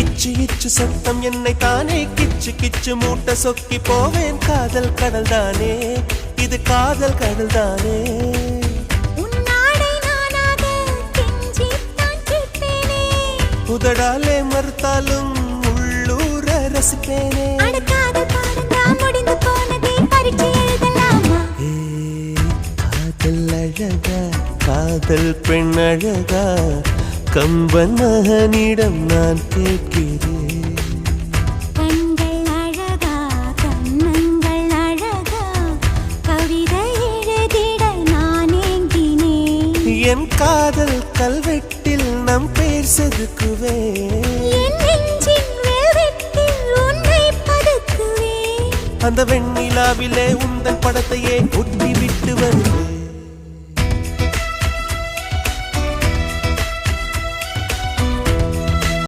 இச்சு இச்சு சத்தம் என்னை தானே. கிச்சு கிச்சு மூட்டை சொக்கி போவேன். காதல் கடல் தானே இது காதல் கடல் தானே உதடாலே மறுத்தாலும் உள்ளூர ரசிப்பேனே. காதல் பெண் அழகா கம்பன் மகனிடம் நான் கேட்கிறேன் என் காதல் கல்வெட்டில் நம் பேர் செதுக்குவேன். அந்த வெண்ணிலாவிலே உந்தன் படத்தையே ஒட்டி